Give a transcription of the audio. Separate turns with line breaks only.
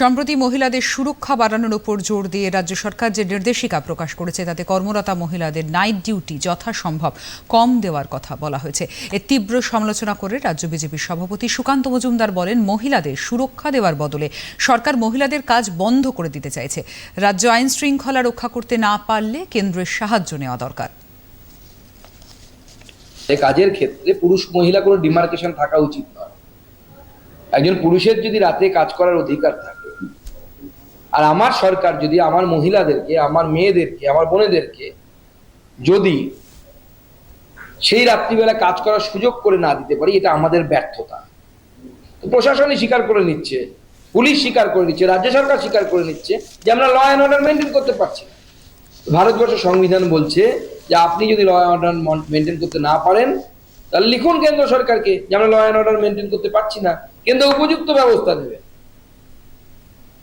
সম্প্রতি মহিলাদের সুরক্ষা বাড়ানোর উপর জোর দিয়ে রাজ্য সরকার যে নির্দেশিকা প্রকাশ করেছে, তাতে কর্মরতা মহিলাদের নাইট ডিউটি যথাসম্ভব কম দেওয়ার কথা বলা হয়েছে। এর তীব্র সমালোচনা করে রাজ্য বিজেপির সভাপতি সুকান্ত মজুমদার বলেন, মহিলাদের সুরক্ষা দেওয়ার বদলে সরকার মহিলাদের কাজ বন্ধ করে দিতে চাইছে। রাজ্য আইন শৃঙ্খলা রক্ষা করতে না পারলে কেন্দ্রের সাহায্য নেওয়া দরকার।
কাজের ক্ষেত্রে পুরুষ মহিলা কোনো ডিমার্কেশন থাকা উচিত নয়। একজন পুরুষের যদি রাতে কাজ করার অধিকার থাকে আর আমার সরকার যদি আমার মহিলাদেরকে, আমার মেয়েদেরকে, আমার বোনেদেরকে যদি সেই রাত্রিবেলা কাজ করার সুযোগ করে না দিতে পারি, এটা আমাদের ব্যর্থতা। প্রশাসনই স্বীকার করে নিচ্ছে, পুলিশ স্বীকার করে নিচ্ছে, রাজ্য সরকার স্বীকার করে নিচ্ছে যে আমরা ল অ্যান্ড অর্ডার মেনটেন করতে পারছি না। ভারতবর্ষের সংবিধান বলছে যে আপনি যদি ল অ্যান্ড অর্ডার মেনটেন করতে না পারেন, তাহলে লিখুন কেন্দ্র সরকারকে যে আমরা ল অ্যান্ড অর্ডার মেনটেন করতে পারছি না। কেন্দ্র উপযুক্ত ব্যবস্থা নেবে।